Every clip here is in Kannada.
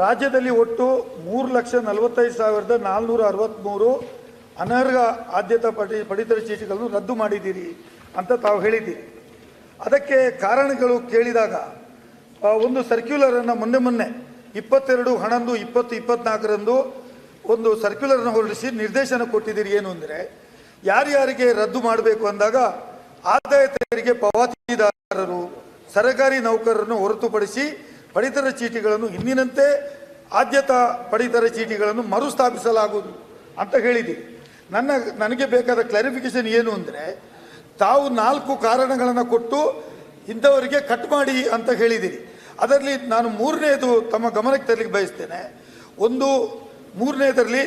ರಾಜ್ಯದಲ್ಲಿ ಒಟ್ಟು ಮೂರು ಲಕ್ಷ ನಲವತ್ತೈದು ಸಾವಿರದ ನಾಲ್ನೂರ ಅರವತ್ತ್ಮೂರು ಅನರ್ಹ ಆದ್ಯತಾ ಪಡಿ, ಪಡಿತರ ಚೀಟಿಗಳನ್ನು ರದ್ದು ಮಾಡಿದ್ದೀರಿ ಅಂತ ತಾವು ಹೇಳಿದ್ದೀರಿ. ಅದಕ್ಕೆ ಕಾರಣಗಳು ಕೇಳಿದಾಗ ಒಂದು ಸರ್ಕ್ಯುಲರನ್ನು ಮೊನ್ನೆ ಮೊನ್ನೆ ಇಪ್ಪತ್ತೆರಡು ಹನ್ನೊಂದು, ಇಪ್ಪತ್ತು, ಇಪ್ಪತ್ನಾಲ್ಕರಂದು ಒಂದು ಸರ್ಕ್ಯುಲರನ್ನು ಹೊರಡಿಸಿ ನಿರ್ದೇಶನ ಕೊಟ್ಟಿದ್ದೀರಿ ಏನು ಅಂದರೆ, ಯಾರ್ಯಾರಿಗೆ ರದ್ದು ಮಾಡಬೇಕು ಅಂದಾಗ ಆದಾಯ ತೆರಿಗೆ ಪಾವತಿದಾರರು, ಸರ್ಕಾರಿ ನೌಕರರನ್ನು ಹೊರತುಪಡಿಸಿ ಪಡಿತರ ಚೀಟಿಗಳನ್ನು ಹಿಂದಿನಂತೆ ಆದ್ಯತಾ ಪಡಿತರ ಚೀಟಿಗಳನ್ನು ಮರುಸ್ಥಾಪಿಸಲಾಗುವುದು ಅಂತ ಹೇಳಿದೆ ನನ್ನ, ನನಗೆ ಬೇಕಾದ ಕ್ಲಾರಿಫಿಕೇಶನ್ ಏನು ಅಂದರೆ, ತಾವು ನಾಲ್ಕು ಕಾರಣಗಳನ್ನು ಕೊಟ್ಟು ಇಂಥವರಿಗೆ ಕಟ್ ಮಾಡಿ ಅಂತ ಹೇಳಿದ್ದೀರಿ ಅದರಲ್ಲಿ ನಾನು ಮೂರನೇದು ತಮ್ಮ ಗಮನಕ್ಕೆ ತರಲಿಕ್ಕೆ ಬಯಸ್ತೇನೆ. ಒಂದು, ಮೂರನೇದರಲ್ಲಿ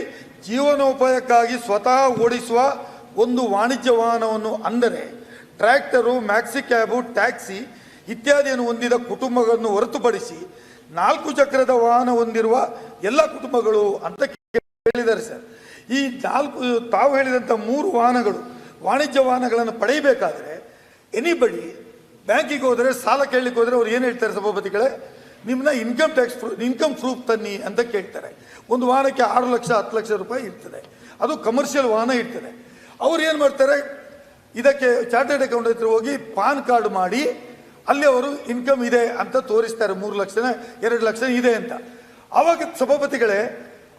ಜೀವನೋಪಾಯಕ್ಕಾಗಿ ಸ್ವತಃ ಓಡಿಸುವ ಒಂದು ವಾಣಿಜ್ಯ ವಾಹನವನ್ನು ಅಂದರೆ ಟ್ರ್ಯಾಕ್ಟರು, ಮ್ಯಾಕ್ಸಿ ಕ್ಯಾಬು, ಟ್ಯಾಕ್ಸಿ ಇತ್ಯಾದಿಯನ್ನು ಹೊಂದಿದ ಕುಟುಂಬಗಳನ್ನು ಹೊರತುಪಡಿಸಿ ನಾಲ್ಕು ಚಕ್ರದ ವಾಹನ ಹೊಂದಿರುವ ಎಲ್ಲ ಕುಟುಂಬಗಳು ಅಂತ ಹೇಳಿದ್ದಾರೆ ಸರ್. ಈ ನಾಲ್ಕು, ತಾವು ಹೇಳಿದಂಥ ಮೂರು ವಾಹನಗಳು, ವಾಣಿಜ್ಯ ವಾಹನಗಳನ್ನು ಪಡೆಯಬೇಕಾದ್ರೆ ಎನಿಬಡಿ ಬ್ಯಾಂಕಿಗೆ ಹೋದರೆ, ಸಾಲ ಕೇಳಲಿಕ್ಕೆ ಹೋದರೆ ಅವ್ರು ಏನು ಹೇಳ್ತಾರೆ ಸಭಾಪತಿಗಳೇ? ನಿಮ್ಮನ್ನ ಇನ್ಕಮ್ ಟ್ಯಾಕ್ಸ್ ಇನ್ಕಮ್ ಪ್ರೂಫ್ ತನ್ನಿ ಅಂತ ಕೇಳ್ತಾರೆ. ಒಂದು ವಾಹನಕ್ಕೆ ಆರು ಲಕ್ಷ, ಹತ್ತು ಲಕ್ಷ ರೂಪಾಯಿ ಇರ್ತದೆ. ಅದು ಕಮರ್ಷಿಯಲ್ ವಾಹನ ಇರ್ತದೆ. ಅವ್ರು ಏನು ಮಾಡ್ತಾರೆ? ಇದಕ್ಕೆ ಚಾರ್ಟೆಡ್ ಅಕೌಂಟ್ ಹತ್ರ ಹೋಗಿ ಪಾನ್ ಕಾರ್ಡ್ ಮಾಡಿ ಅಲ್ಲಿ ಅವರು ಇನ್ಕಮ್ ಇದೆ ಅಂತ ತೋರಿಸ್ತಾರೆ, ಮೂರು ಲಕ್ಷನ, ಎರಡು ಲಕ್ಷ ಇದೆ ಅಂತ. ಅವಾಗ ಸಭಾಪತಿಗಳೇ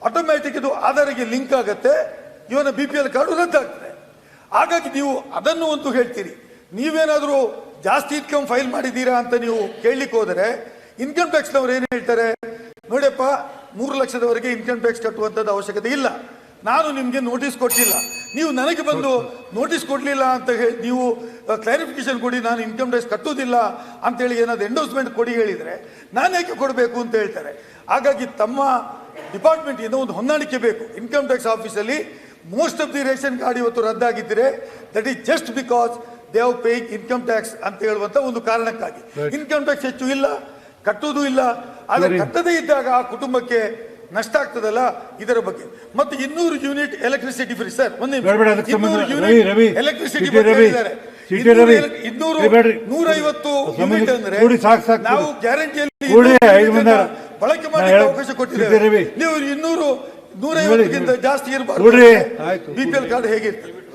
ಆಟೋಮ್ಯಾಟಿಕ್ ಇದು ಆಧಾರಿಗೆ ಲಿಂಕ್ ಆಗುತ್ತೆ ಇವನ ಬಿ ಪಿ ಎಲ್ ಕಾರ್ಡು ರದ್ದಾಗ್ತದೆ. ಹಾಗಾಗಿ ನೀವು ಅದನ್ನು ಅಂತೂ ಹೇಳ್ತೀರಿ. ನೀವೇನಾದರೂ ಜಾಸ್ತಿ ಇನ್ಕಮ್ ಫೈಲ್ ಮಾಡಿದ್ದೀರಾ ಅಂತ ನೀವು ಕೇಳಲಿಕ್ಕೆ ಹೋದರೆ ಇನ್ಕಮ್ ಟ್ಯಾಕ್ಸ್ನವ್ರು ಏನು ಹೇಳ್ತಾರೆ? ನೋಡಪ್ಪ, ಮೂರು ಲಕ್ಷದವರೆಗೆ ಇನ್ಕಮ್ ಟ್ಯಾಕ್ಸ್ ಕಟ್ಟುವಂಥದ್ದು ಅವಶ್ಯಕತೆ ಇಲ್ಲ. ನಾನು ನಿಮಗೆ ನೋಟಿಸ್ ಕೊಟ್ಟಿಲ್ಲ. ನೀವು ನನಗೆ ಬಂದು ನೋಟಿಸ್ ಕೊಡಲಿಲ್ಲ ಅಂತ ಹೇಳಿ ನೀವು ಕ್ಲಾರಿಫಿಕೇಶನ್ ಕೊಡಿ ನಾನು ಇನ್ಕಮ್ ಟ್ಯಾಕ್ಸ್ ಕಟ್ಟೋದಿಲ್ಲ ಅಂತೇಳಿ ಏನಾದ್ರು ಎಂಡೋಸ್ಮೆಂಟ್ ಕೊಡಿ ಹೇಳಿದರೆ ನಾನು ಯಾಕೆ ಕೊಡಬೇಕು ಅಂತ ಹೇಳ್ತಾರೆ. ಹಾಗಾಗಿ ತಮ್ಮ ಡಿಪಾರ್ಟ್ಮೆಂಟ್ ಇಂದ ಒಂದು ಹೊಂದಾಣಿಕೆ ಬೇಕು. ಇನ್ಕಮ್ ಟ್ಯಾಕ್ಸ್ ಆಫೀಸಲ್ಲಿ most of the ration card ಇವತ್ತು ರದ್ದಾಗಿದ್ದರೆ that is just because they are paying income tax ಅಂತ ಹೇಳುವಂಥ ಒಂದು ಕಾರಣಕ್ಕಾಗಿ. ಇನ್ಕಮ್ ಟ್ಯಾಕ್ಸ್ ಹೆಚ್ಚು ಇಲ್ಲ ಕಟ್ಟೋದು ಇಲ್ಲ. ಆದರೆ ಕಟ್ಟದೇ ಇದ್ದಾಗ ಆ ಕುಟುಂಬಕ್ಕೆ ನಷ್ಟ ಆಗ್ತದಲ್ಲ ಇದರ ಬಗ್ಗೆ. ಮತ್ತೆ ಇನ್ನೂರು ಯೂನಿಟ್ ಎಲೆಕ್ಟ್ರಿಸಿಟಿ ಫ್ರೀ ಸರ್ ಒಂದು ಇನ್ನೂರು ಯೂನಿಟ್ ಎಲೆಕ್ಟ್ರಿಸಿಟಿ ಹೇಳಿದ್ದಾರೆ ಇನ್ನೂರು ನೂರೈವತ್ತು ಯೂನಿಟ್ ಅಂದ್ರೆ ನಾವು. ಗ್ಯಾರಂಟಿಯಲ್ಲಿ ಬಳಕೆ ಮಾಡಿ ಅವಕಾಶ ಕೊಟ್ಟಿದ್ದೇವೆ. ನೀವು ಇನ್ನೂರು ನೂರೈವತ್ತಕ್ಕಿಂತ ಜಾಸ್ತಿ ಇರಬಾರ್ದು. ಬಿ ಪಿ ಎಲ್ ಕಾರ್ಡ್ ಹೇಗಿರ್ತದೆ?